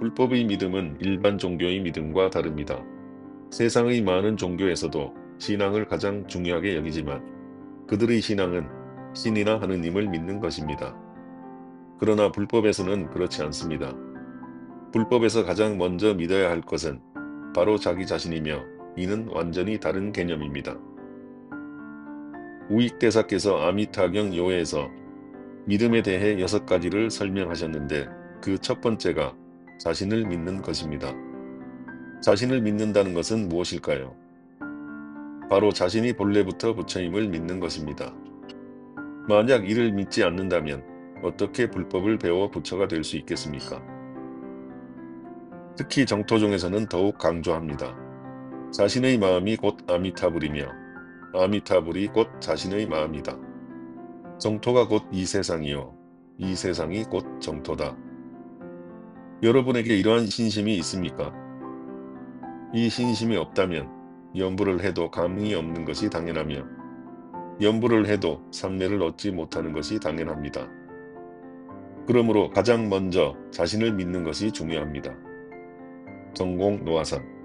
불법의 믿음은 일반 종교의 믿음과 다릅니다. 세상의 많은 종교에서도 신앙을 가장 중요하게 여기지만 그들의 신앙은 신이나 하느님을 믿는 것입니다. 그러나 불법에서는 그렇지 않습니다. 불법에서 가장 먼저 믿어야 할 것은 바로 자기 자신이며 이는 완전히 다른 개념입니다. 우익대사께서 아미타경 요에서 믿음에 대해 여섯 가지를 설명하셨는데 그 첫 번째가 자신을 믿는 것입니다. 자신을 믿는다는 것은 무엇일까요? 바로 자신이 본래부터 부처임을 믿는 것입니다. 만약 이를 믿지 않는다면 어떻게 불법을 배워 부처가 될 수 있겠습니까? 특히 정토종에서는 더욱 강조합니다. 자신의 마음이 곧 아미타불이며 아미타불이 곧 자신의 마음이다. 정토가 곧 이 세상이요. 이 세상이 곧 정토다. 여러분에게 이러한 신심이 있습니까? 이 신심이 없다면 연부를 해도 감흥이 없는 것이 당연하며 연부를 해도 삼매를 얻지 못하는 것이 당연합니다. 그러므로 가장 먼저 자신을 믿는 것이 중요합니다. 전공 노화산